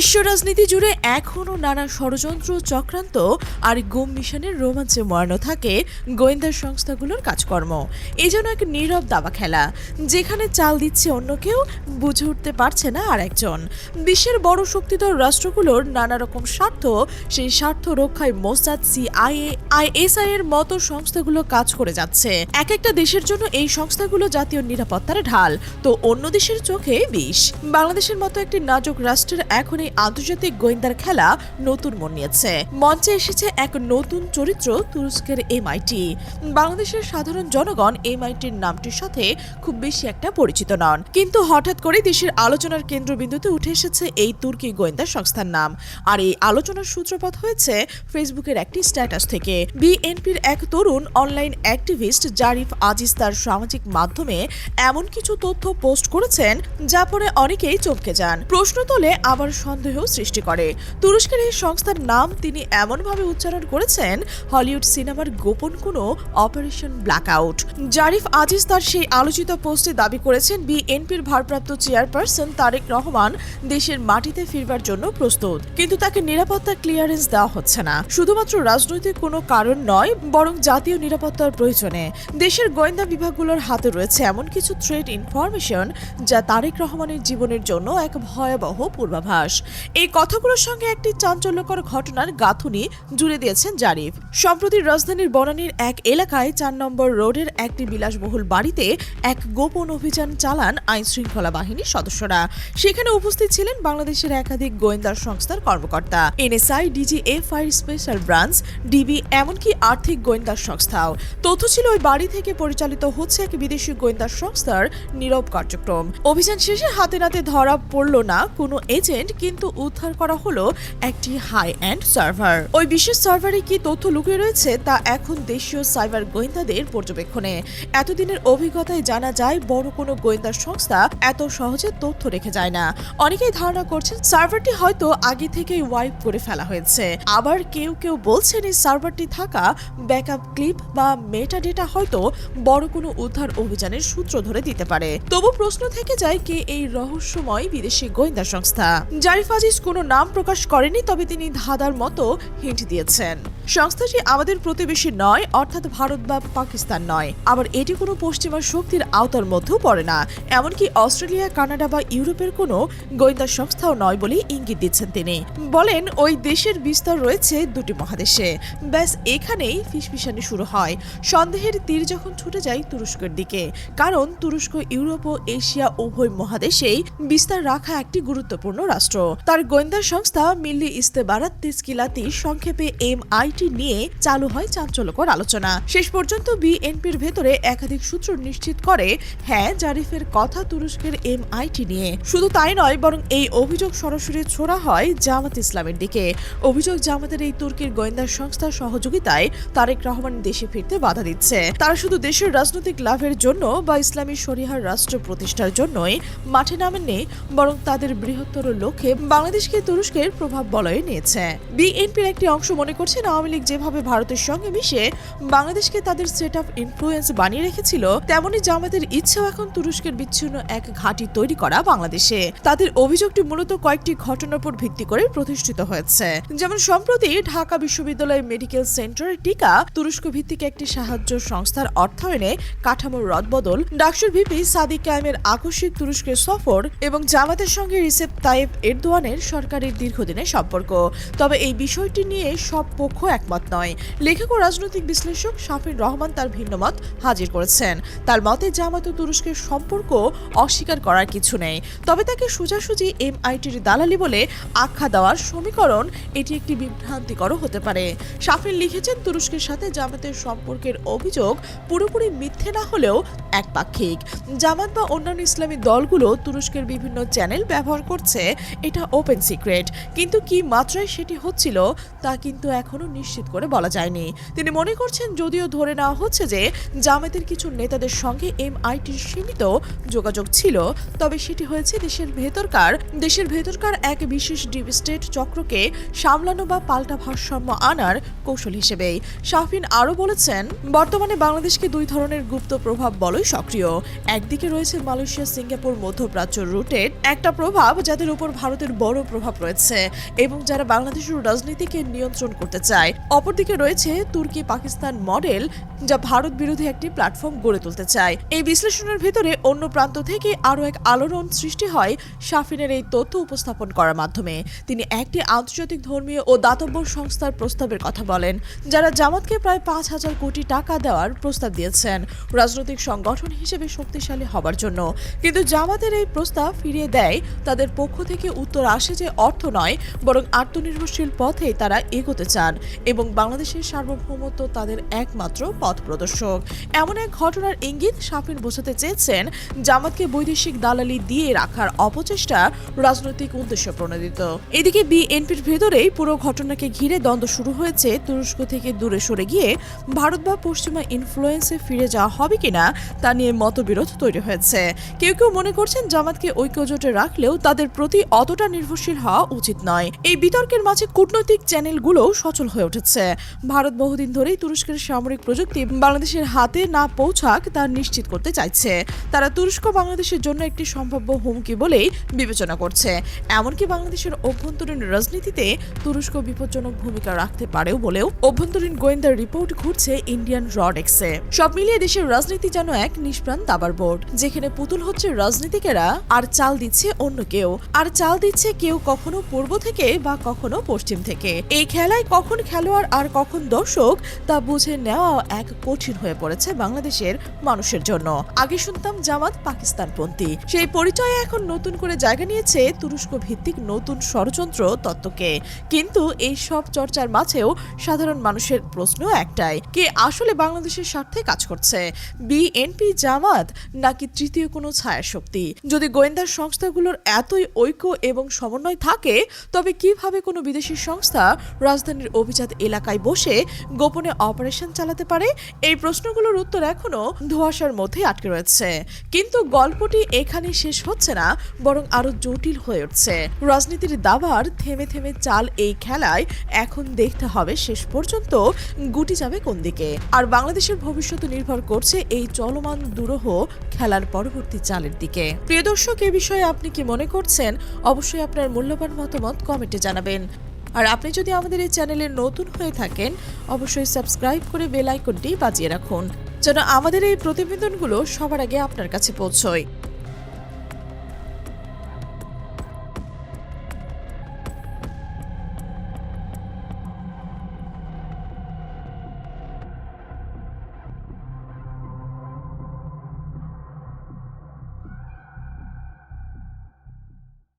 বিশ্ব রাজনীতি জুড়ে এখনও নানা ষড়যন্ত্র, চক্রান্ত আর গুম মিশনের রোমাঞ্চে মরানো থাকে গোয়েন্দা সংস্থাগুলোর কাজকর্ম। এ যেন এক নীরব দাবা খেলা, যেখানে চাল দিচ্ছে অন্য কেউ, বুঝে উঠতে পারছে না আর একজন। বিশ্বের বড় শক্তিধর রাষ্ট্রগুলোর নানা রকম স্বার্থ, সেই স্বার্থ রক্ষায় মোসাদ, সিআইএ, আইএসআই এর মতো সংস্থাগুলো কাজ করে যাচ্ছে। এক একটা দেশের জন্য এই সংস্থাগুলো জাতীয় নিরাপত্তার ঢাল। তো অন্য দেশের চোখে বিষ। বাংলাদেশের মতো একটি নাজক রাষ্ট্রের এখন এই আন্তর্জাতিক গোয়েন্দার খেলা নতুন মন নিয়েছে। মঞ্চে এসেছে এক নতুন চরিত্র তুরস্কের এমআইটি বাংলাদেশের সাধারণ জনগণ এমআইটির নামটির সাথে খুব বেশি একটা পরিচিত নন। কিন্তু হঠাৎ করে দেশের আলোচনার কেন্দ্রবিন্দুতে উঠে এসেছে এই তুর্কি গোয়েন্দা সংস্থার নাম। আর এই আলোচনার সূত্রপাত হয়েছে ফেসবুকের একটি স্ট্যাটাস থেকে। বিএনপির এক তরুণ অনলাইন অ্যাক্টিভিস্ট জারিফ আজিজ তার সামাজিক মাধ্যমে এমন কিছু তথ্য পোস্ট করেছেন যা পরে অনেকেই চমকে যান। প্রশ্ন তোলে, আবার সন্দেহ সৃষ্টি করে। তুরস্কের এই সংস্থার নাম তিনি এমনভাবে উচ্চারণ করেছেন, হলিউড সিনেমার গোপন কোনো অপারেশন ব্ল্যাকআউট। জারিফ আজিজ তার সেই আলোচিত পোস্টে দাবি করেছেন, বিএনপির ভারপ্রাপ্ত চেয়ারপারসন তারেক রহমান দেশের মাটিতে ফিরবার জন্য প্রস্তুত। কিন্তু তাকে নিরাপত্তা ক্লিয়ারেন্স দেওয়া হচ্ছে না। শুধুমাত্র রাজনৈতিক কোনো কারণ নয়, বরং জাতীয় নিরাপত্তার প্রয়োজনে। দেশের গোয়েন্দা বিভাগগুলোর হাতে রয়েছে এমন কিছু থ্রেড ইনফরমেশন যা তারেক রহমানের জীবনের জন্য এক ভয়াবহ পূর্বাভাস। এই কথাগুলোর সঙ্গে একটি চাঞ্চল্যকর ঘটনার গাঁথুনি জুড়ে দিয়েছেন জারিফ। সম্প্রতি রাজধানীর বনানীর এক এলাকায় চার নম্বর রোডের একটি বিলাসবহুল বাড়িতে এক গোপন অভিযান চালান আইন শৃঙ্খলা বাহিনীর সদস্যরা। সেখানে উপস্থিত ছিলেন বাংলাদেশের একাধিক গোয়েন্দা সংস্থার কর্মকর্তা। NSI DGFI special branch, DB, এমনকি আর্থিক গোয়েন্দা সংস্থাও। তথ্য ছিল, ওই বাড়ি থেকে পরিচালিত হচ্ছে এক বিদেশি গোয়েন্দা সংস্থার নীরব কার্যক্রম। অভিযান শেষে হাতে নাতে ধরা পড়ল না কোনো এজেন্ট কিন্তু উদ্ধার করা হলো একটি হাই এন্ড সার্ভার ওই বিশেষ সার্ভারে কি তথ্য লুকিয়ে রয়েছে তা এখন দেশীয় সাইবার গোয়েন্দাদের পর্যবেক্ষণে। এতদিনের অভিজ্ঞতায় জানা যায়, বড় কোনো গোয়েন্দা সংস্থা এত সহজে তথ্য রেখে যায় না। অনেকেই ধারণা করছেন সার্ভারটি হয়তো আগে থেকেই ওয়াইপ করে ফেলা হয়েছে। আবার কেউ কেউ বলছেন এই সার্ভারটি থাকা ব্যাকআপ ক্লিপ বা মেটা ডেটা হয়তো বড় কোনো উদ্ধার অভিযানের সূত্র ধরে দিতে পারে। তবু প্রশ্ন থেকে যায় কে এই রহস্যময় বিদেশি গোয়েন্দা সংস্থা? জারিফ আজিজ কোনো নাম প্রকাশ করেনি তবে তিনি ধাঁধার মতো হিন্ট দিয়েছেন। সংস্থাটি আমাদের প্রতিবেশী নয়, অর্থাৎ ভারত বা পাকিস্তান নয়, আবার এটি কোনো পশ্চিমা শক্তির আওতার মধ্যেও পড়ে না। এমনকি অস্ট্রেলিয়া, কানাডা বা ইউরোপের কোনো গোয়েন্দা সংস্থাও নয় বলে ইঙ্গিত দিচ্ছেন তিনি। বলেন, ওই দেশের বিস্তার রয়েছে দুটি মহাদেশে। ব্যাস, এখানেই ফিসফিসানি শুরু হয়। সন্দেহের তীর যখন ছুটে যায় তুরস্কের দিকে। কারণ, তুরস্ক, ইউরোপ ও এশিয়া উভয় মহাদেশেই বিস্তার রাখা একটি গুরুত্বপূর্ণ রাষ্ট্র। তার গোয়েন্দা সংস্থা মিল্লি ইস্তেবারাত তেস্কিলাতি সংক্ষেপে এম আইটি নিয়ে চালু হয় চাঞ্চল্যকর আলোচনা। শেষ পর্যন্ত বিএনপির ভেতরে একাধিক সূত্র নিশ্চিত করে হ্যাঁ জারিফের কথা তুরস্কের এম আইটি নিয়ে। শুধু তাই নয়, বরং এই অভিযোগ সরাসরি ছোড়া হয় জামাত ইসলামের দিকে। অভিযোগ জামাতের এই তুর্কির গোয়েন্দা সংস্থার সহযোগিতায় তারেক রহমান দেশে ফিরতে বাধা দিচ্ছে। তারা শুধু দেশের রাজনৈতিক লাভের জন্য বা ইসলামী শরিহার রাষ্ট্র প্রতিষ্ঠার জন্যই মাঠে নামেননি, বরং তাদের বৃহত্তর লক্ষ্যে বাংলাদেশকে তুরস্কের প্রভাব বলয়ে নিয়েছে। বিএনপির একটি অংশ মনে করছেন আওয়ামী লীগ যেভাবে ভারতের সঙ্গে মিশে বাংলাদেশকে তাদের সেট অফ ইনফ্লুয়েন্স বানিয়ে রেখেছিল, তেমনি জামাতের ইচ্ছেও এখন তুরস্কের বিচ্ছিন্ন এক ঘাঁটি তৈরি করা বাংলাদেশে। তাদের অভিযোগটি মূলত কয়েকটি ঘটনার উপর ভিত্তি করে প্রতিষ্ঠিত হয়েছে। যেমন সম্প্রতি ঢাকা বিশ্ববিদ্যালয় মেডিকেল সেন্টারের টিকা তুরস্ক ভিত্তিক একটি সাহায্য সংস্থার অর্থায়নে কাঠামোর রদবদল, ডাকসুর ভিপি সাদিক কায়েমের আকস্মিক তুরস্কের সফর এবং জামাতের সঙ্গে রিসেপ তাইব এরদোয়ানের সরকারের দীর্ঘদিনের সম্পর্ক। তবে এই বিষয়টি নিয়ে সব পক্ষ একমত নয়। লেখক ও রাজনৈতিক বিশ্লেষক শাফির রহমান তার ভিন্নমত হাজির করেছেন। তার মতে জামাত ও তুরস্কের সম্পর্ক অস্বীকার করার কিছু নেই। তবে তাকে সোজাসুজি এমআইটির দালালি বলে আখ্যা দেওয়ার সমীকরণ এটি একটি বিভ্রান্তিকরও হতে পারে। শাফির লিখেছেন, তুরস্কের সাথে জামাতের সম্পর্কের অভিযোগ পুরোপুরি মিথ্যে না হলেও একপাক্ষিক। জামাত বা অন্যান্য ইসলামী দলগুলো তুরস্কের বিভিন্ন চ্যানেল ব্যবহার করছে, এটা ওপেন সিক্রেট। কিন্তু কি মাত্রায় সেটি হচ্ছিল, তা কিন্তু এখনও নিশ্চিত করে বলা যায়নি। তিনি মনে করছেন যদিও ধরে নেওয়া হচ্ছে যে জামায়াতের কিছু নেতাদের সঙ্গে এমআইটির সীমিত যোগাযোগ ছিল, তবে সেটি হয়েছে দেশের ভেতরকার। দেশের ভেতরকার এক বিশেষ ডিপ স্টেট চক্রকে সামলানো বা পাল্টা ভারসাম্য আনার কৌশল হিসেবেই। শাফিন আরও বলেছেন, বর্তমানে বাংলাদেশকে দুই ধরনের গুপ্ত প্রভাব বলই সক্রিয়। একদিকে রয়েছে মালয়েশিয়া, সিঙ্গাপুর মধ্যপ্রাচ্য রুটের একটা প্রভাব যাদের উপর ভারতের বড় প্রভাব রয়েছে এবং যারা বাংলাদেশের রাজনীতিকে নিয়ন্ত্রণ করতে চায়। অপরদিকে রয়েছে তুর্কি পাকিস্তান মডেল যা ভারত বিরোধী একটি প্ল্যাটফর্ম গড়ে তুলতে চায়। এই বিশ্লেষণের ভিতরে অন্য প্রান্ত থেকে আরও এক আলোড়ন সৃষ্টি হয় শাফিনের এই তথ্য উপস্থাপন করার মাধ্যমে। তিনি একটি আন্তর্জাতিক ধর্মীয় ও দাতব্য সংস্থার প্রস্তাবের কথা বলেন, যারা জামাতকে প্রায় পাঁচ হাজার কোটি টাকা দেওয়ার প্রস্তাব দিয়েছেন। রাজনৈতিক সংগঠন হিসেবে শক্তিশালী হবার জন্য। কিন্তু জামাতের এই প্রস্তাব ফিরিয়ে দেয় তাদের পক্ষ থেকে উত্তর আসে যে অর্থ নয়, বরং আত্মনির্ভরশীল পথে তারা এগোতে চান। এবং বাংলাদেশের সার্বভৌমত্ব তাদের একমাত্র পথ প্রদর্শক। এমন এক ঘটনার ইঙ্গিত শাফিন বোঝাতে চেয়েছেন, জামাতকে বৈদেশিক দালালি দিয়ে রাখার অপচেষ্টা রাজনৈতিক উদ্দেশ্য প্রণোদিত। এদিকে বিএনপির ভেতরেই পুরো ঘটনাকে ঘিরে দ্বন্দ্ব শুরু হয়েছে। তুরস্ক থেকে দূরে সরে গিয়ে ভারত বা পশ্চিমা ইনফ্লুয়েন্সে ফিরে যাওয়া হবে কিনা তা নিয়ে মতবিরোধ তৈরি হয়েছে। কেউ কেউ মনে করছেন জামাতকে ঐক্যজোটে রাখলেও তাদের প্রতি অতটা নির্ভরশীল হওয়া উচিত নয়। এই বিতর্কের মাঝে কূটনৈতিক চ্যানেলগুলো সচল হয়ে উঠেছে। ভারত বহুদিন ধরেই তুরস্কের সামরিক প্রযুক্তি বাংলাদেশের হাতে না পৌঁছাক তা নিশ্চিত করতে চাইছে। তারা তুরস্ক বাংলাদেশের জন্য একটি সম্ভাব্য হুমকি বলেই বিবেচনা করছে। এমনকি বাংলাদেশের অভ্যন্তরীণ রাজনীতিতে তুরস্ক বিপজ্জনক ভূমিকা রাখতে পারেও বলেও অভ্যন্তরীণ গোয়েন্দা রিপোর্ট ঘুরছে ইন্ডিয়ান রডেক্সে সব মিলিয়ে দেশের রাজনীতি যেন এক নিষ্প্রাণ দাবার বোর্ড। যেখানে পুতুল হচ্ছে রাজনীতিকেরা, আর চাল দিচ্ছে অন্য কেউ। আর চাল দিচ্ছে কেউ কখনো পূর্ব থেকে বা কখনো পশ্চিম থেকে। এই খেলায় কখন খেলোয়াড় আর কখন দর্শক তা বুঝে নেওয়া এক কঠিন হয়ে পড়েছে বাংলাদেশের মানুষের জন্য। আগে শুনতাম জামাত পাকিস্তানপন্থী। সেই পরিচয়ে এখন নতুন করে জায়গা নিয়েছে তুরস্ক ভিত্তিক নতুন ষড়যন্ত্র তত্ত্বকে। কিন্তু এই সব চর্চার মাঝেও সাধারণ মানুষের প্রশ্ন একটাই, কে আসলে বাংলাদেশের স্বার্থে কাজ করছে? বিএনপি জামাত নাকি তৃতীয় কোনো ছায়া শক্তি যদি গোয়েন্দা সংস্থাগুলোর এতই ঐক্য এবং সমন্বয় থাকে, তবে কীভাবে কোনো বিদেশি সংস্থা রাজধানীর অভিজাত এলাকায় বসে গোপনে অপারেশন চালাতে পারে, এই প্রশ্নগুলোর উত্তর এখনও ধোঁয়াশার মধ্যে আটকে রয়েছে। কিন্তু গল্পটি এখানে শেষ হচ্ছে না, বরং আরও জটিল হয়ে উঠছে। রাজনীতির দাবার থেমে থেমে চাল এই খেলায়, এখন দেখতে হবে শেষ পর্যন্ত গুটি যাবে কোন দিকে। আর বাংলাদেশের ভবিষ্যৎ নির্ভর করছে এই চলমান দুরহ খেলার পরবর্তী চালের দিকে। প্রিয় দর্শক, এ বিষয়ে আপনি কি মনে করছেন? অবশ্যই আপনার মূল্যবান মতামত কমেন্টে জানাবেন। আর আপনি যদি আমাদের এই চ্যানেলে নতুন হয়ে থাকেন, অবশ্যই সাবস্ক্রাইব করে বেল আইকনটি বাজিয়ে রাখুন, যেন আমাদের এই প্রতিবেদনগুলো সবার আগে আপনার কাছে পৌঁছয়।